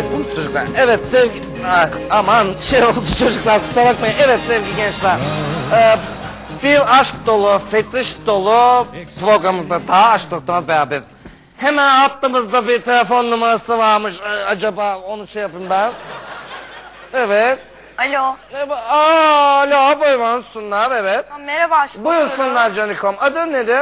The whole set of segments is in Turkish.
ettim çocuklar. Evet sevgi... Ah, aman şey oldu çocuklar kusura bakmayın. Evet sevgili gençler. Ee, bir aşk dolu, fetiş dolu programımızda daha aşk doktorla beraberiz. Hemen hattımızda bir telefon numarası varmış. Ee, acaba onu şey yapayım ben. Evet. Alo. Aa, alo buyursunlar evet. Ha, merhaba aşkım. Buyursunlar Canikom. Adın nedir?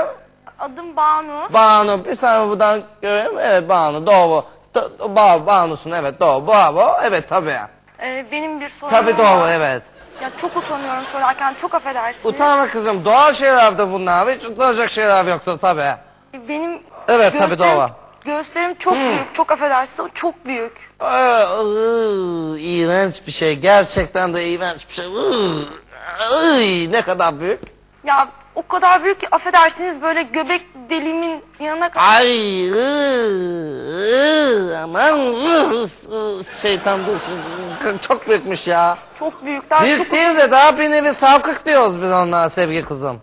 Adım Banu. Banu. Bir saniye buradan göreyim. Evet Banu doğru. Do- Ba Banu'sun evet doğru. Bravo. Evet tabii. Ee, benim bir sorunum Tabii doğru var. evet. Ya çok utanıyorum sorarken çok affedersiniz. Utanma kızım. Doğal şeylerdi bunlar. Hiç utanacak şeyler yoktu tabii. Benim Evet, tabii doğru. Hmm. Göğüslerim çok büyük. Çok affedersiniz ama çok büyük. Aa, ıı, iğrenç bir şey. Gerçekten de iğrenç bir şey. Iı, ıy, ne kadar büyük. Ya o kadar büyük ki affedersiniz böyle göbek deliğimin yanına kadar. Ay ıı, aman ıı, şeytan dursun. Çok büyükmüş ya. Çok büyük. Daha Büyük çok... değil de daha bir nevi salkık diyoruz biz onlara sevgili kızım.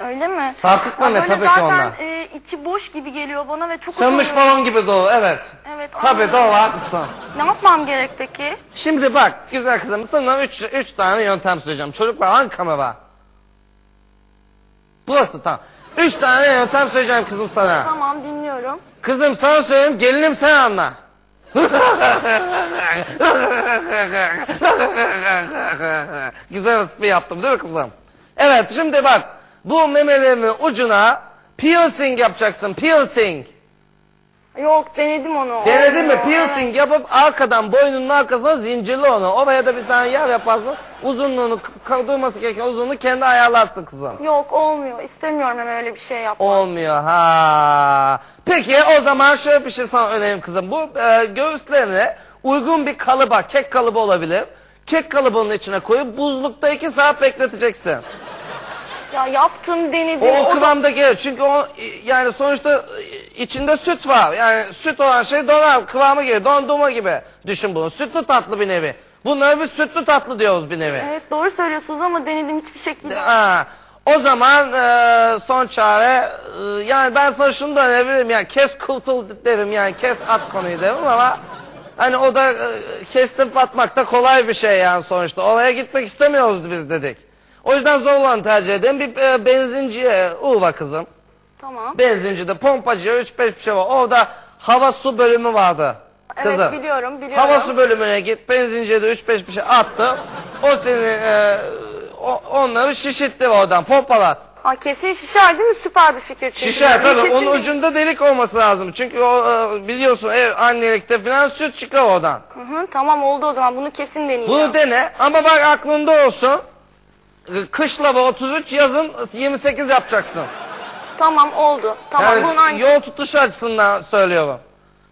Öyle mi? Sarkık mı ne? Tabii ki zaten, onlar. e, içi boş gibi geliyor bana ve çok Sönmüş utanıyorum. balon gibi doğu evet. Evet. Tabii anladım. doğru haklısın. Ne yapmam gerek peki? Şimdi bak güzel kızım sana üç, üç tane yöntem söyleyeceğim. Çocuklar hangi kamera? Burası tamam. Üç tane yöntem söyleyeceğim kızım sana. Tamam dinliyorum. Kızım sana söyleyeyim gelinim sen anla. güzel espri yaptım değil mi kızım? Evet şimdi bak bu memelerinin ucuna piercing yapacaksın piercing. Yok denedim onu. Denedin mi? Piercing yapıp arkadan boynunun arkasına zincirli onu. Oraya da bir tane yer yaparsın. Uzunluğunu, durması gereken uzunluğunu kendi ayarlarsın kızım. Yok olmuyor. İstemiyorum hemen öyle bir şey yapmak. Olmuyor ha. Peki o zaman şöyle bir şey sana önereyim kızım. Bu e, göğüslerine uygun bir kalıba, kek kalıbı olabilir. Kek kalıbının içine koyup buzlukta iki saat bekleteceksin. Ya yaptım denedim. O, o o da- kıvamda gelir. Çünkü o e, yani sonuçta e, içinde süt var. Yani süt olan şey donar kıvamı gelir. Dondurma gibi düşün bunu. Sütlü tatlı bir nevi. Bunlara biz sütlü tatlı diyoruz bir nevi. Evet doğru söylüyorsunuz ama denedim hiçbir şekilde. Ha, o zaman e, son çare e, yani ben sana şunu da önebilirim yani kes kurtul derim yani kes at konuyu derim ama hani o da e, kestirip atmak da kolay bir şey yani sonuçta oraya gitmek istemiyoruz biz dedik. O yüzden zor olanı tercih edelim bir e, benzinciye uğra kızım. Tamam. Benzincide pompacıya 3-5 bir şey var orada hava su bölümü vardı. Kızım. Evet biliyorum biliyorum. Hava su bölümüne git. Benzinciye de 3-5 bir şey attı. O seni e, o, onları şişitti oradan pompalat. Ha, kesin şişer değil mi? Süper bir fikir. çünkü. Şişer tabii. kesin- Onun ucunda delik olması lazım. Çünkü o e, biliyorsun ev annelikte falan süt çıkar oradan. Hı hı, tamam oldu o zaman bunu kesin deneyeceğim. Bunu dene ama bak aklında olsun. E, Kış lava 33 yazın 28 yapacaksın. Tamam oldu. Tamam Yani bunu hangi... yol tutuşu açısından söylüyorum.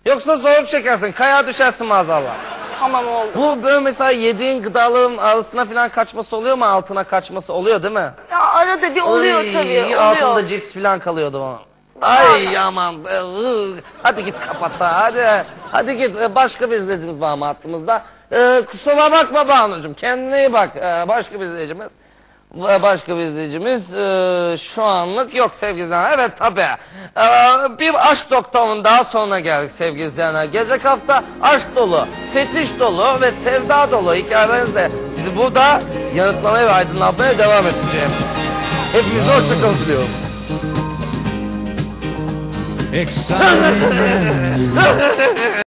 Yoksa zorluk çekersin. Kaya düşersin maazallah. Tamam oldu. Bu böyle mesela yediğin gıdaların arasına falan kaçması oluyor mu? Altına kaçması oluyor değil mi? Ya arada bir oluyor Ay, tabii. Oluyor. Altında cips falan kalıyordu bana. Ay aman. e, ıı. Hadi git kapat da hadi. Hadi git E, başka bir izleyicimiz var mı hattımızda? Ee, kusura bakma Banu'cum kendine iyi bak. Ee, başka bir izleyicimiz. Ve Başka bir izleyicimiz ee, şu anlık yok sevgili izleyenler. Evet tabi. bir aşk doktorunun daha sonuna geldik sevgili izleyenler. Gelecek hafta aşk dolu, fetiş dolu ve sevda dolu hikayelerinizle sizi burada yanıtlamaya ve aydınlatmaya devam edeceğim. Hepinize hoşçakalın diliyorum. Excited